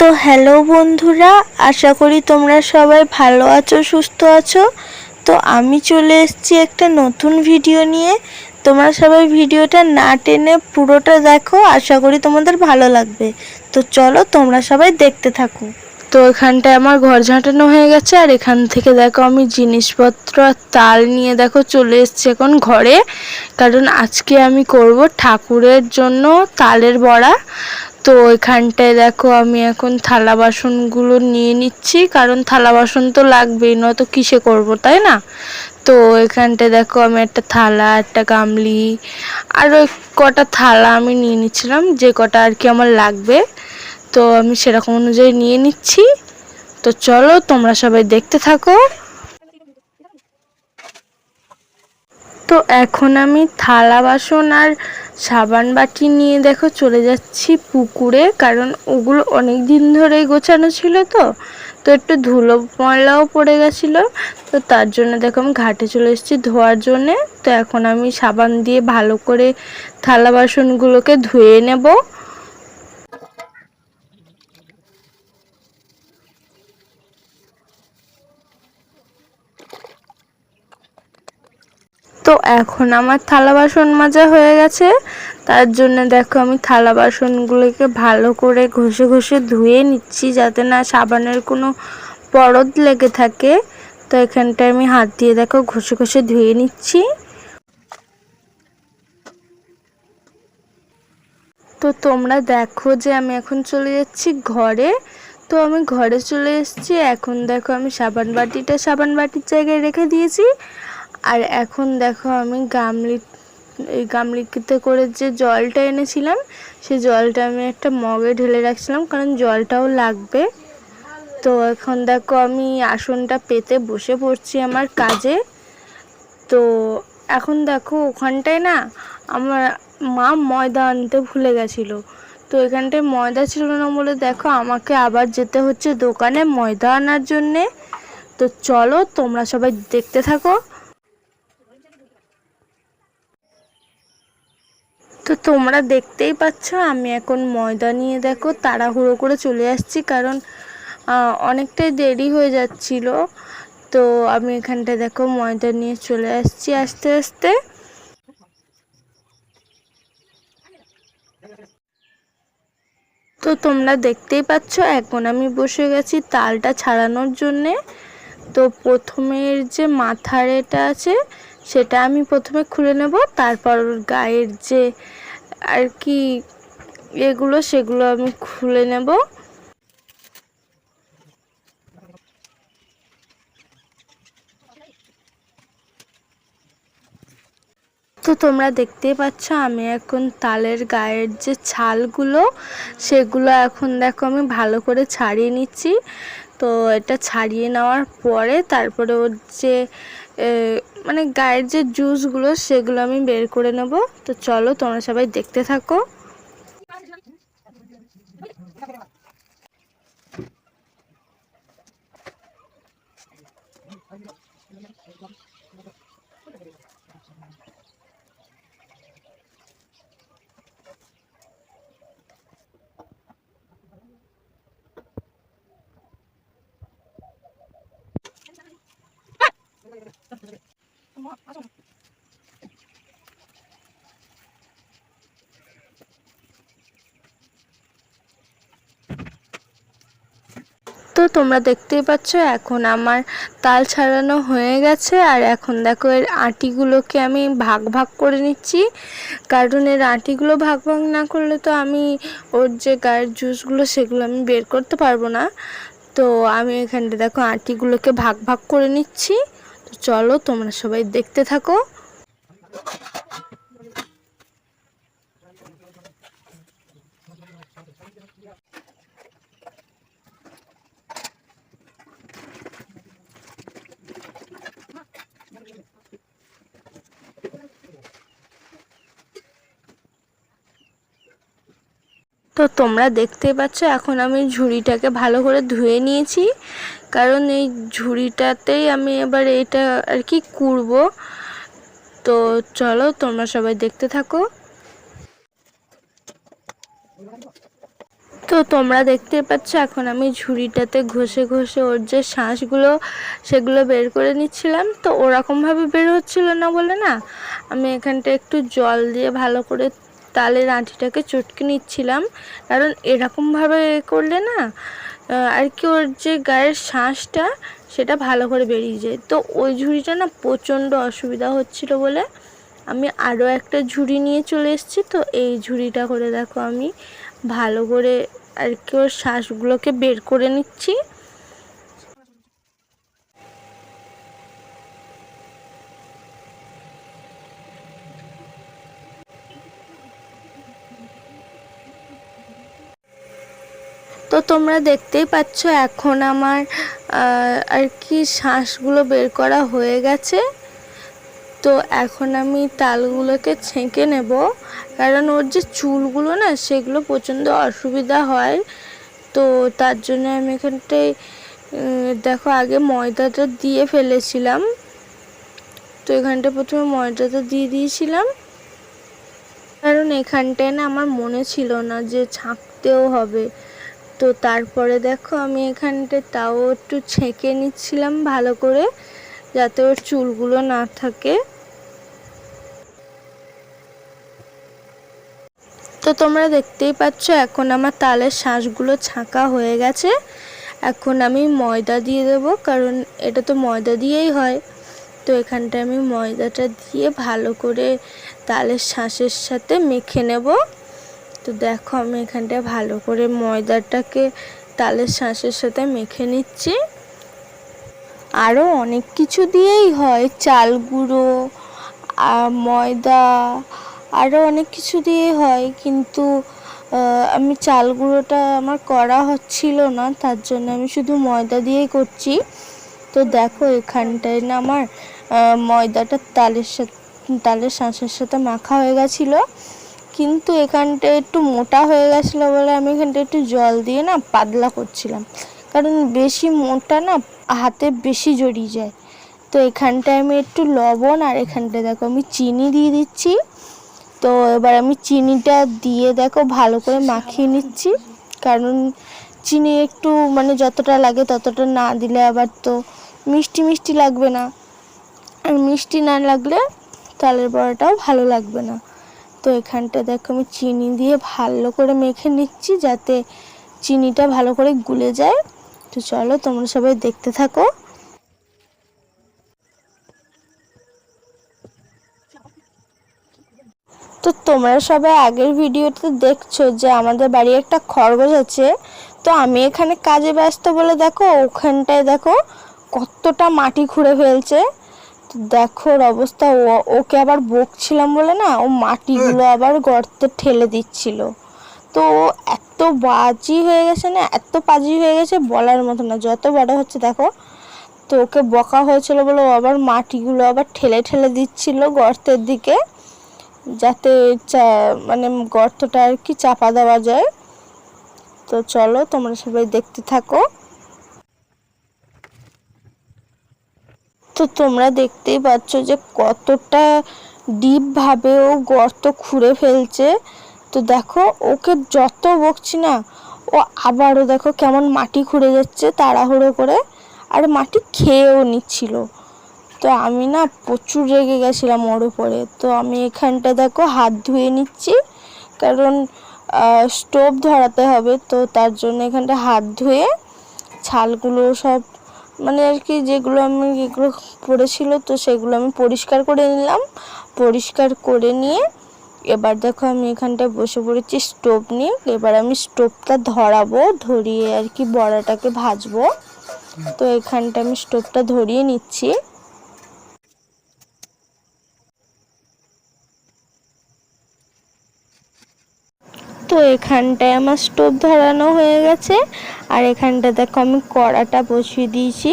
তো হ্যালো বন্ধুরা, আশা করি তোমরা সবাই ভালো আছো, সুস্থ আছো। তো আমি চলে এসেছি একটা নতুন ভিডিও নিয়ে। তোমরা সবাই ভিডিওটা না টেনে পুরোটা দেখো, আশা করি তোমাদের ভালো লাগবে। তো চলো তোমরা সবাই দেখতে থাকো। তো এখানটায় আমার ঘর ঝাঁটানো হয়ে গেছে, আর এখান থেকে দেখো আমি জিনিসপত্র আর তাল নিয়ে দেখো চলে এসেছি এখন ঘরে। কারণ আজকে আমি করব ঠাকুরের জন্য তালের বড়া। তো এখানটায় দেখো আমি এখন থালা বাসনগুলো নিয়ে নিচ্ছি, কারণ থালা বাসন তো লাগবেই নয়তো কিসে করব, তাই না? তো এখানটায় দেখো আমি একটা থালা, একটা গামলি, আরও কটা থালা আমি নিয়ে নিচ্ছিলাম, যে কটা আর কি আমার লাগবে। তো আমি সেরকম অনুযায়ী নিয়ে নিচ্ছি। তো চলো তোমরা সবাই দেখতে থাকো। তো এখন আমি থালা বাসন আর সাবান বাটি নিয়ে দেখো চলে যাচ্ছি পুকুরে, কারণ ওগুলো অনেক দিন ধরেই গোছানো ছিল তো তো একটু ধুলো ময়লাও পড়ে গেছিল, তো তার জন্য দেখো আমি ঘাটে চলে এসেছি ধোয়ার জন্যে, তো এখন আমি সাবান দিয়ে ভালো করে থালা বাসনগুলোকে ধুয়ে নেব। তো এখন আমার থালা বাসন মাজা হয়ে গেছে। তার জন্য দেখো আমি থালা বাসনগুলোকে ভালো করে ঘষে ঘষে ধুয়ে নিচ্ছি যাতে না সাবানের কোনো পরদ লেগে থাকে। তো এখানটায় আমি হাত দিয়ে দেখো ঘষে ঘষে ধুয়ে নিচ্ছি। তো তোমরা দেখো যে আমি এখন চলে যাচ্ছি ঘরে। তো আমি ঘরে চলে এসেছি। এখন দেখো আমি সাবান বাটিটা সাবান বাটির জায়গায় রেখে দিয়েছি। আর এখন দেখো আমি গামলি এই গামলিতে করে যে জলটা এনেছিলাম, সেই জলটা আমি একটা মগে ঢেলে রাখছিলাম, কারণ জলটাও লাগবে। তো এখন দেখো আমি আসনটা পেতে বসে পড়ছি আমার কাজে। তো এখন দেখো ওখানটায় না আমার মা ময়দা আনতে ভুলে গেছিল। তো এখানটায় ময়দা ছিল না বলে দেখো আমাকে আবার যেতে হচ্ছে দোকানে ময়দা আনার জন্যে। তো চলো তোমরা সবাই দেখতে থাকো। তো তোমরা দেখতেই পাচ্ছ, আমি এখন ময়দা নিয়ে দেখো, তাড়াহুড়ো করে চলে আসছি কারণ অনেকটাই দেরি হয়ে যাচ্ছিল। তো আমি এখানটায় দেখো ময়দা নিয়ে চলে আসছি আস্তে আস্তে। তো তোমরা দেখতেই পাচ্ছ, এখন আমি বসে গেছি তালটা ছাড়ানোর জন্যে। তো প্রথমের যে মাথার এটা আছে, সেটা আমি প্রথমে খুলে নেব, তারপর গায়ের যে আর কি, এগুলো সেগুলো আমি খুলে নেব। তো তোমরা দেখতেই পাচ্ছ, আমি এখন তালের গায়ের যে ছালগুলো, সেগুলো এখন দেখো আমি ভালো করে ছাড়িয়ে নিচ্ছি। তো এটা ছাড়িয়ে নেওয়ার পরে তারপরে ওর যে মানে গায়ের যে জুসগুলো সেগুলো আমি বের করে নেব। তো চলো তোমরা সবাই দেখতে থাকো। তো তোমরা দেখতেই পাচ্ছ, এখন আমার তাল ছাড়ানো হয়ে গেছে, আর এখন দেখো এর আটিগুলোকে আমি ভাগ ভাগ করে নিচ্ছি। কারণ এর আটিগুলো ভাগ ভাগ না করলে তো আমি ওর যে গায়ের জুসগুলো সেগুলো আমি বের করতে পারব না। তো আমি এখানটা দেখো আটিগুলোকে ভাগ ভাগ করে নিচ্ছি। চলো তোমরা সবাই দেখতে থাকো। তো তোমরা দেখতেই পাচ্ছ, এখন আমি ঝুড়িটাকে ভালো করে ধুয়ে নিয়েছি। কারণ এই ঝুড়িটাতেই আমি এবার এটা আর কি কুড়ব। তো চলো, তোমরা সবাই দেখতে থাকো। তো তোমরা দেখতে পাচ্ছ, এখন আমি ঝুড়িটাতে ঘষে ঘষে ওর যে শ্বাসগুলো, সেগুলো বের করে নিচ্ছিলাম। তো ওরকমভাবে বের হচ্ছিল না বলে না, আমি এখানটা একটু জল দিয়ে ভালো করে তালের আঁটিটাকে চটকে নিচ্ছিলাম। কারণ এরকমভাবে করলে না আর কি ওর যে গায়ের শ্বাসটা সেটা ভালো করে বেরিয়ে যায়। তো ওই ঝুড়িটা না প্রচণ্ড অসুবিধা হচ্ছিল বলে আমি আরও একটা ঝুড়ি নিয়ে চলে এসেছি। তো এই ঝুড়িটা করে দেখো আমি ভালো করে আর কি ওর শ্বাসগুলোকে বের করে নিচ্ছি। তো তোমরা দেখতেই পাচ্ছ এখন আমার আর কি শ্বাসগুলো বের করা হয়ে গেছে। তো এখন আমি তালগুলোকে ছেঁকে নেব। কারণ ওর যে চুলগুলো না, সেগুলো প্রচণ্ড অসুবিধা হয়। তো তার জন্য আমি এখানটায় দেখো আগে ময়দাটা দিয়ে ফেলেছিলাম। তো এখানটা প্রথমে ময়দাটা দিয়ে দিয়েছিলাম। কারণ এখানটায় না আমার মনে ছিল না যে ছাঁকতেও হবে। তো তারপরে দেখো আমি এখানটা তাও একটু ছেঁকে নিচ্ছিলাম ভালো করে, যাতে ওর চুলগুলো না থাকে। তো তোমরা দেখতেই পাচ্ছ, এখন আমার তালের শাঁসগুলো ছাঁকা হয়ে গেছে। এখন আমি ময়দা দিয়ে দেব, কারণ এটা তো ময়দা দিয়েই হয়। তো এখানটা আমি ময়দাটা দিয়ে ভালো করে তালের শাঁসের সাথে মেখে নেব। তো দেখো, আমি এখানটায় ভালো করে ময়দাটাকে তালের শাঁসের সাথে মেখে নিচ্ছি। আরও অনেক কিছু দিয়েই হয়, চাল গুঁড়ো ময়দা আরও অনেক কিছু দিয়ে হয়, কিন্তু আমি চাল গুঁড়োটা আমার করা হচ্ছিল না, তার জন্য আমি শুধু ময়দা দিয়েই করছি। তো দেখো, এখানটায় না আমার ময়দাটা তালের সাথে, তালের শাঁসের সাথে মাখা হয়ে গেছিল। কিন্তু এখানটা একটু মোটা হয়ে গেছিল বলে আমি এখানটা একটু জল দিয়ে না পাতলা করছিলাম। কারণ বেশি মোটা না, হাতে বেশি জড়িয়ে যায়। তো এখানটায় আমি একটু লবণ আর এখানটায় দেখো আমি চিনি দিয়ে দিচ্ছি। তো এবার আমি চিনিটা দিয়ে দেখো ভালো করে মাখিয়ে নিচ্ছি। কারণ চিনি একটু মানে যতটা লাগে ততটা না দিলে আবার তো মিষ্টি মিষ্টি লাগবে না। আর মিষ্টি না লাগলে তালের বড়াটাও ভালো লাগবে না। তো এখানটা দেখো আমি চিনি দিয়ে ভালো করে মেখে নিচ্ছি যাতে চিনিটা ভালো করে গুলে যায়। তো চলো তোমরা সবাই দেখতে থাকো। তো তোমরা সবাই আগের ভিডিওতে দেখছ যে আমাদের বাড়ি একটা খরগোশ আছে। তো আমি এখানে কাজে ব্যস্ত বলে দেখো ওখানটায় দেখো কতটা মাটি খুঁড়ে ফেলছে। দেখো ওর অবস্থা ওকে আবার বকছিলাম বলে না ও মাটিগুলো আবার গর্তে ঠেলে দিচ্ছিল। তো এত বাজি হয়ে গেছে না এত পাজি হয়ে গেছে বলার মতো না যত বড় হচ্ছে দেখো। তো ওকে বকা হয়েছিল বলে ও আবার মাটিগুলো আবার ঠেলে ঠেলে দিচ্ছিল গর্তের দিকে যাতে মানে গর্তটা আর কি চাপা দেওয়া যায়। তো চলো তোমরা সবাই দেখতে থাকো। তো তোমরা দেখতেই পাচ্ছ যে কতটা ডিপভাবে ও গর্ত খুঁড়ে ফেলছে। তো দেখো, ওকে যত বকছি না, ও আবারও দেখো কেমন মাটি খুঁড়ে যাচ্ছে তাড়াহুড়ো করে, আর মাটি খেয়েও নিচ্ছিল। তো আমি না প্রচুর রেগে গেছিলাম ওর উপরে। তো আমি এখানটা দেখো হাত ধুয়ে নিচ্ছি, কারণ স্টোভ ধরাতে হবে, তো তার জন্য এখানটা হাত ধুয়ে ছালগুলো সব মানে আর কি যেগুলো আমি এগুলো পড়েছিল তো সেগুলো আমি পরিষ্কার করে নিলাম। পরিষ্কার করে নিয়ে এবার দেখো আমি এখানটায় বসে পড়েছি স্টোভ নিয়ে। এবার আমি স্টোভটা ধরাবো, ধরিয়ে আর কি বড়াটাকে ভাজবো। তো এখানটা আমি স্টোভটা ধরিয়ে নিচ্ছি। তো এখানটায় আমার স্টোভ ধরানো হয়ে গেছে। আর এখানটা দেখো আমি কড়াটা বসিয়ে দিয়েছি।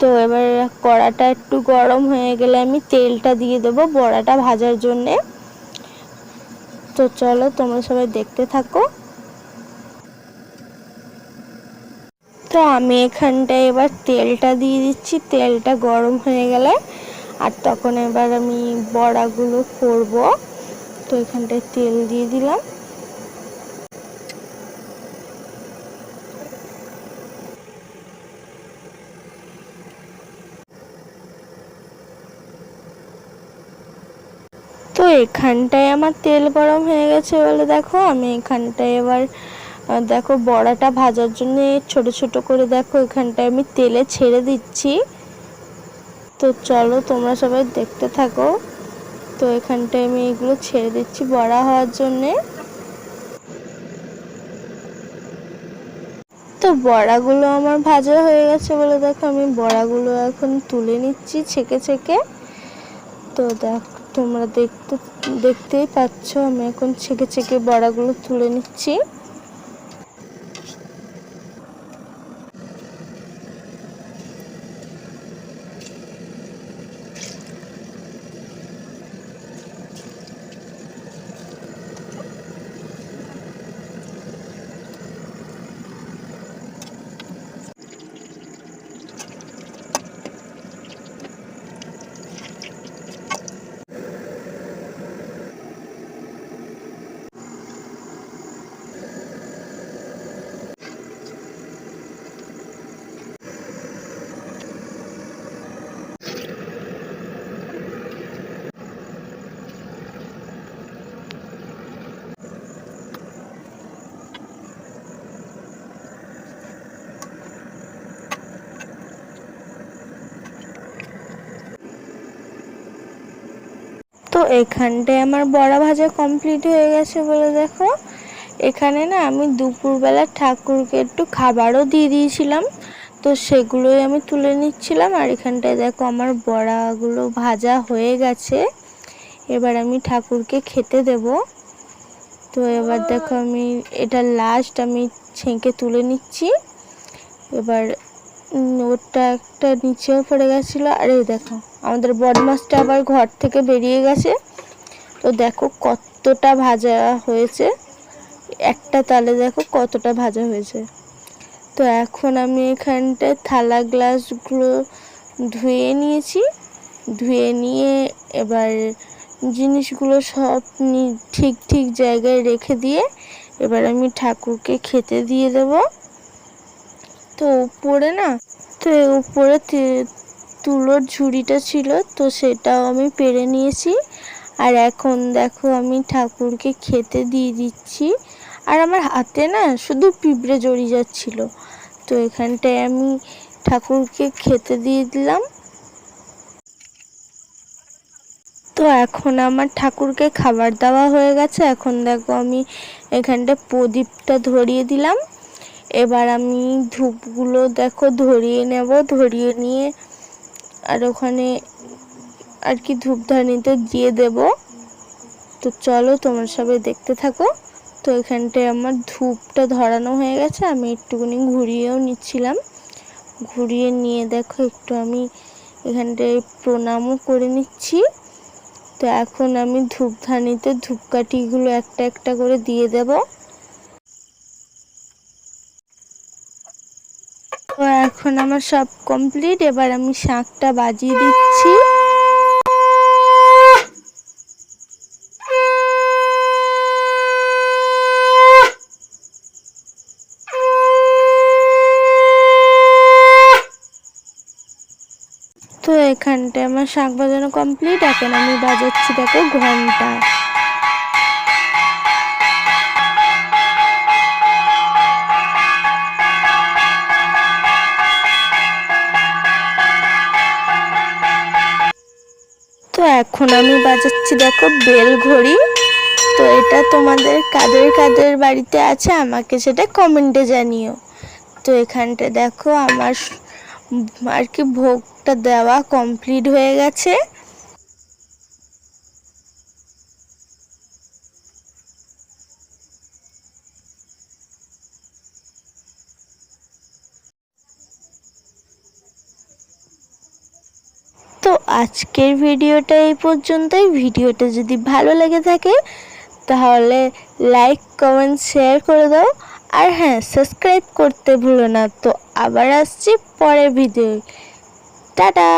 তো এবার কড়াটা একটু গরম হয়ে গেলে আমি তেলটা দিয়ে দেবো বড়াটা ভাজার জন্যে। তো চলো তোমরা সবাই দেখতে থাকো। তো আমি এখানটায় এবার তেলটা দিয়ে দিচ্ছি। তেলটা গরম হয়ে গেলে আর তখন এবার আমি বড়াগুলো করব। তো এখানটায় তেল দিয়ে দিলাম। এখানটায় আমার তেল গরম হয়ে গেছে বলে দেখো। আমি এখানটায় এবার দেখো বড়াটা ভাজার জন্য ছোট ছোট করে দেখো এখানটায় আমি তেলে ছেড়ে দিচ্ছি। তো চলো তোমরা সবাই দেখতে থাকো। তো এখানটায় আমি এগুলো ছেড়ে দিচ্ছি বড়া হওয়ার জন্যে। তো বড়াগুলো আমার ভাজা হয়ে গেছে বলে দেখো। আমি বড়াগুলো এখন তুলে নিচ্ছি ছেঁকে ছেঁকে। তো দেখ তোমরা দেখতে দেখতেই পাচ্ছ আমি এখন ছেঁকে ছেঁকে বড়াগুলো তুলে নিচ্ছি। তো এখানটায় আমার বড়া ভাজা কমপ্লিট হয়ে গেছে বলে দেখো। এখানে না আমি দুপুরবেলা ঠাকুরকে একটু খাবারও দিয়ে দিয়েছিলাম। তো সেগুলোই আমি তুলে নিচ্ছিলাম আর এখানটায় দেখো আমার বড়াগুলো ভাজা হয়ে গেছে। এবার আমি ঠাকুরকে খেতে দেব। তো এবার দেখো আমি এটা লাস্ট আমি ছেঁকে তুলে নিচ্ছি। এবার ওটা একটা নিচেও পড়ে গেছিল। আর এই দেখো, আমাদের বদমাসটা আবার ঘর থেকে বেরিয়ে গেছে। তো দেখো কতটা ভাজা হয়েছে। একটা তালে দেখো কতটা ভাজা হয়েছে। তো এখন আমি এখানটায় থালা গ্লাসগুলো ধুয়ে নিয়েছি। ধুয়ে নিয়ে এবার জিনিসগুলো সব ঠিক ঠিক জায়গায় রেখে দিয়ে এবার আমি ঠাকুরকে খেতে দিয়ে দেব। তো উপরে না, তো উপরে তুলোর ঝুড়িটা ছিল, তো সেটাও আমি পেরে নিয়েছি। আর এখন দেখো আমি ঠাকুরকে খেতে দিয়ে দিচ্ছি। আর আমার হাতে না শুধু পিঁপড়ে জড়িয়ে যাচ্ছিল। তো এখানটায় আমি ঠাকুরকে খেতে দিয়ে দিলাম। তো এখন আমার ঠাকুরকে খাবার দেওয়া হয়ে গেছে। এখন দেখো আমি এখানটা প্রদীপটা ধরিয়ে দিলাম। এবার আমি ধূপগুলো দেখো ধরিয়ে নেব, ধরিয়ে নিয়ে আর ওখানে আর কি ধূপধানিতে দিয়ে দেব। তো চলো তোমার সবাই দেখতে থাকো। তো এখানটায় আমার ধূপটা ধরানো হয়ে গেছে, আমি একটুখানি ঘুরিয়েও নিচ্ছিলাম। ঘুরিয়ে নিয়ে দেখো একটু আমি এখানটায় প্রণামও করে নিচ্ছি। তো এখন আমি ধূপধানিতে ধূপকাঠিগুলো একটা একটা করে দিয়ে দেব। তো এখন আমার সব কমপ্লিট এবার আমি শাঁখটা বাজিয়ে দিচ্ছি। তো এখানটায় আমার শাঁখ বাজানো কমপ্লিট এখন আমি বাজাচ্ছি দেখো ঘণ্টা। এখন আমি বাজাচ্ছি, দেখো বেল ঘড়ি তো এটা তোমাদের কাদের কাদের বাড়িতে আছে, আমাকে সেটা কমেন্টে জানিও। তো এখানটা দেখো, আমার আর কি ভোগটা দেওয়া কমপ্লিট হয়ে গেছে। আজকের ভিডিওটা এই পর্যন্তই। ভিডিওটা যদি ভালো লেগে থাকে, তাহলে লাইক কমেন্ট শেয়ার করে দাও। আর হ্যাঁ সাবস্ক্রাইব করতে ভুলো না। তো আবার আসছি পরের ভিডিও টাটা!